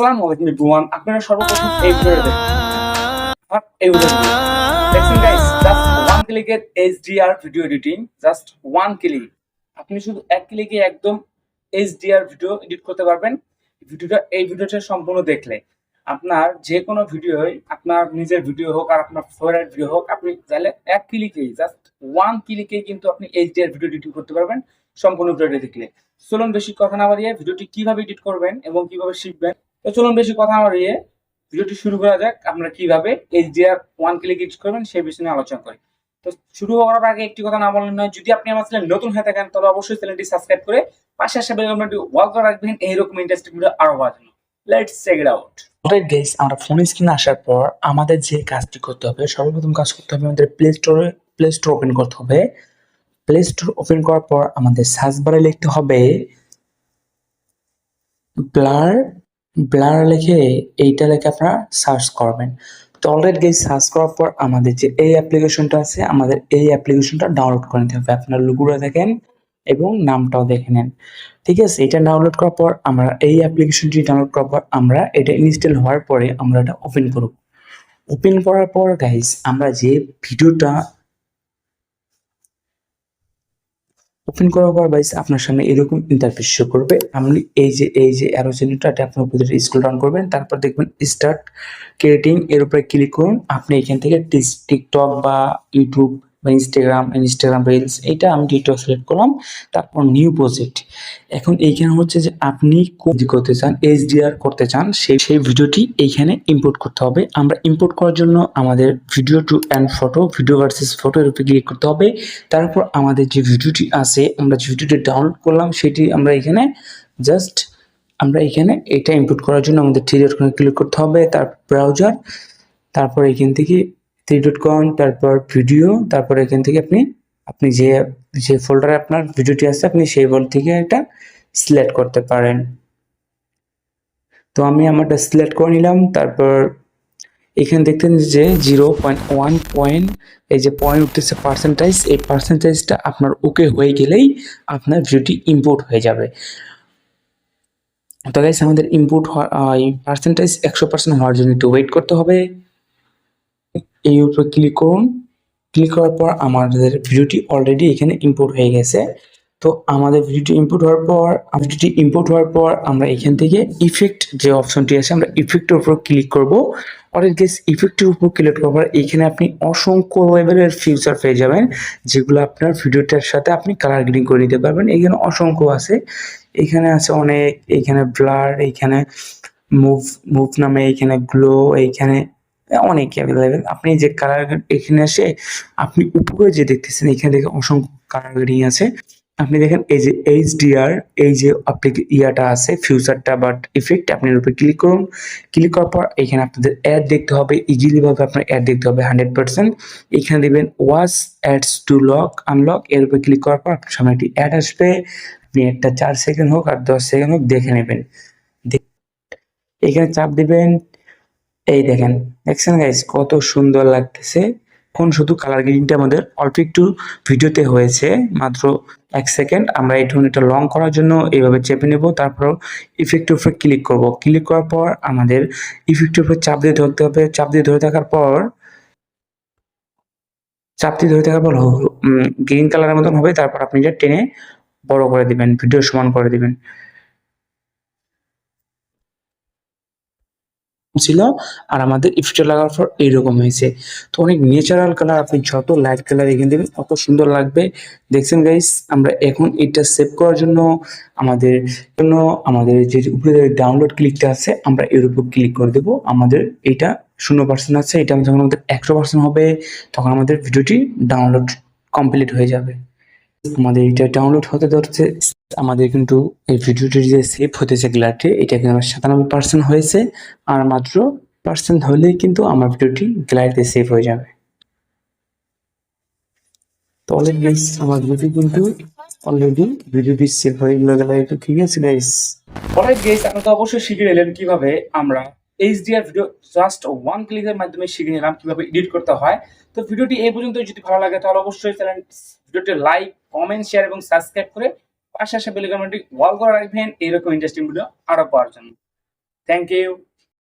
আলাইকুম এভরিওয়ান আপনারা সর্বপ্রথম এই HDR video editing just one click আপনি শুধু এক ক্লিকে একদম ভিডিও এডিট করতে পারবেন। ভিডিওটা, এই ভিডিওটা সম্পূর্ণ দেখলে। আপনার যে কোনো ভিডিওই আপনার নিজের ভিডিও হোক আর আপনার ফেভারিট ভিডিও হোক, আপনি চাইলে এক ক্লিকেই জাস্ট ওয়ান ক্লিকেই কিন্তু আপনি এইচডিআর ভিডিও এডিটিং করতে পারবেন। সম্পূর্ণ ভিডিওটা দেখলে। চলুন বেশি কথা না বাড়িয়ে ভিডিওটি কীভাবে এডিট করবেন এবং কীভাবে শিখবেন তো চলুন বেশি কথা না বাড়িয়ে ভিডিওটি শুরু করা যাক। আপনারা কীভাবে এইচডিআর ওয়ান ক্লিক এডিট করবেন সেই বিষয়ে নিয়ে আলোচনা করি। তো শুরু করার আগে একটি কথা না বললেন নয়, যদি আপনি আমার চ্যানেল নতুন হয়ে থাকেন তবে অবশ্যই চ্যানেলটি সাবস্ক্রাইব করে পাশে আসা বেল বাটনটি ওয়াল করে রাখবেন। এইরকম ইন্টারেস্টিং ভিডিও আরও পাওয়ার জন্য। Let's check it out alright guys আমরা ফোন স্ক্রিনে আসার পর আমাদের যে কাজটি করতে হবে, সর্বপ্রথম কাজ করতে হবে আমাদের প্লে স্টোরে প্লে স্টোর ওপেন করতে হবে। প্লে স্টোর ওপেন করার পর আমাদের সার্চ লিখতে হবে ব্লার ব্লার লিখে এইটা লিখে আপনারা সার্চ করবেন। তো অলরেডি গাইস সার্চ করার পর আমাদের যে এই অ্যাপ্লিকেশনটা আছে, আমাদের এই অ্যাপ্লিকেশনটা ডাউনলোড করে নিতে হবে। আপনারা লুগুরা দেখেন এবং নামটাও দেখে নেন। ঠিক আছে, এটা ডাউনলোড করার পর আমরা এই অ্যাপ্লিকেশনটি ডাউনলোড করার পর আমরা এটা ইনস্টল হওয়ার পরে আমরা এটা ওপেন করব। ওপেন করার পর গাইস আমরা যে ভিডিওটা ওপেন করার পর গাইস আপনার সামনে এরকম ইন্টারফেস শো করবে। আপনি এই যে এই যে অ্যারো চিহ্নটা এটা আপনার উপরে স্ক্রল ডাউন করবেন। তারপর দেখবেন স্টার্ট ক্রিয়েটিং এর উপরে ক্লিক করুন। আপনি এখান থেকে টিকটক বা ইউটিউব বা ইনস্টাগ্রাম ইনস্টাগ্রাম রিলস এইটা আমি টিকটক সিলেক্ট করলাম। তারপর নিউ প্রজেক্ট এখন এইখানে হচ্ছে যে আপনি করতে চান এইচডিআর করতে চান, সেই সেই ভিডিওটি এইখানে ইম্পোর্ট করতে হবে। আমরা ইম্পোর্ট করার জন্য আমাদের video to and photo video versus photo এর উপরে ক্লিক করতে হবে। তারপর আমাদের যে ভিডিওটি আছে, আমরা যে ভিডিওটি ডাউনলোড করলাম, সেটি আমরা এখানে জাস্ট আমরা এখানে এটা ইম্পোর্ট করার জন্য আমাদের থ্রি ডট ক্লিক করতে হবে, তার ব্রাউজার তারপর এখান থেকে থ্রি ডট কম তারপর ভিডিও তারপর এখান থেকে আপনি আপনি যে যে ফোল্ডারে আপনার ভিডিওটি আছে, আপনি সেই ফোল্ডার থেকে এটা সিলেক্ট করতে পারেন। তো আমি আমারটা সিলেক্ট করে নিলাম, তারপর এখানে দেখতেন যে জিরো পয়েন্ট ওয়ান পয়েন্ট এই যে পয়েন্ট উঠতেছে পার্সেন্টাইজ এই পার্সেন্টাইজটা আপনার ওকে হয়ে গেলেই আপনার ভিডিওটি ইম্পোর্ট হয়ে যাবে। তো গাইস আমাদের ইম্পোর্ট পার্সেন্টাইজ একশো পার্সেন্ট হওয়ার জন্য একটু ওয়েট করতে হবে। এই উপরে ক্লিক করুন। ক্লিক করার পর আমাদের ভিডিওটি অলরেডি এখানে ইম্পোর্ট হয়ে গেছে। তো আমাদের ভিডিওটি ইম্পোর্ট হওয়ার পর, ভিডিওটি ইম্পোর্ট হওয়ার পর আমরা এখান থেকে ইফেক্ট যে অপশনটি আছে, আমরা ইফেক্টের উপর ক্লিক করব। অনেক গেস ইফেক্টের উপর ক্লিক করার পর এখানে আপনি অসংখ্য লেভেলের ফিউচার পেয়ে যাবেন, যেগুলো আপনার ভিডিওটার সাথে আপনি কালার গ্রেডিং করে নিতে পারবেন। এখানে অসংখ্য আছে। এখানে আছে অনেক, এখানে ব্লার এইখানে মুভ মুভ নামে এখানে গ্লো এইখানে অনেক অ্যাভেলেবেল আপনি যে কালার এখানে আসে, আপনি উপরে যে দেখতেছেন, এখানে দেখে অসংখ্য কালার গ্রেডিং আছে। আপনি দেখেন এই যে এইচডিআর এই যে আপনি ইয়াটা আছে ফিউচারটা বাট ইফেক্ট আপনি এর উপরে ক্লিক করুন। ক্লিক করার পর এখানে আপনাদের অ্যাড দেখতে হবে ইজিলি ভাবে আপনার অ্যাড দেখতে হবে হান্ড্রেড পার্সেন্ট এখানে দেবেন watch ads to lock unlock এর উপরে ক্লিক করার পর আপনার সামনে একটি অ্যাড আসবে। আপনি একটা চার সেকেন্ড হোক আর দশ সেকেন্ড হোক দেখে নেবেন। এখানে চাপ দিবেন এই দেখেন, দেখছেন গাইস কত সুন্দর লাগতেছে। এখন শুধু কালার গ্রিনটা আমাদের অল্প একটু ভিডিওতে হয়েছে, মাত্র এক সেকেন্ড আমরা এই এটা লং করার জন্য এইভাবে চেপে নেব। তারপর ইফেক্টের উপরে ক্লিক করব। ক্লিক করার পর আমাদের ইফেক্টের উপরে চাপ দিয়ে ধরতে হবে। চাপ দিয়ে ধরে থাকার পর, চাপ দিয়ে ধরে থাকার পর গ্রিন কালারের মতন হবে। তারপর আপনি এটা টেনে বড় করে দিবেন ভিডিও সমান করে দিবেন। ছিল আর আমাদের ইফেক্টে লাগার পর এইরকম হয়েছে। তো অনেক ন্যাচারাল কালার আপনি যত লাইট কালার এখানে দেবেন অত সুন্দর লাগবে। দেখছেন গাইস আমরা এখন এটা সেভ করার জন্য আমাদের জন্য আমাদের যে উপরে ডাউনলোড ক্লিকটা আছে, আমরা এর উপর ক্লিক করে দেবো। আমাদের এটা শূন্য পার্সেন্ট আছে, এটা যখন আমাদের একশো পার্সেন্ট হবে, তখন আমাদের ভিডিওটি ডাউনলোড কমপ্লিট হয়ে যাবে। আমাদের এটা ডাউনলোড হতে ধরছে। আমাদের কিন্তু এই ভিডিওটি যে সেভ হতেছে গ্যালারিতে এটা কিন্তু আমার সাতানব্বই পার্সেন্ট হয়েছে। আর মাত্র পার্সেন্ট হলেই কিন্তু আমার ভিডিওটি গ্যালারিতে সেভ হয়ে যাবে। তো অলরেডি গাইস আমার ভিডিও কিন্তু অলরেডি ভিডিওটি সেভ হয়ে গেল। ঠিক আছে গাইস অলরাইট গেস আপনারা তো অবশ্যই শিখে নিলেন কীভাবে আমরা এইচডিআর ভিডিও জাস্ট ওয়ান ক্লিকের মাধ্যমে শিখে নিলাম কীভাবে এডিট করতে হয়। তো ভিডিওটি এই পর্যন্ত যদি ভালো লাগে তাহলে অবশ্যই ভিডিওটি লাইক কমেন্ট শেয়ার এবং সাবস্ক্রাইব করে পাশে আসা বেল আইকনটি ওয়াল করে রাখবেন। এইরকম ইন্টারেস্টিং ভিডিও আরও পাওয়ার জন্য। Thank you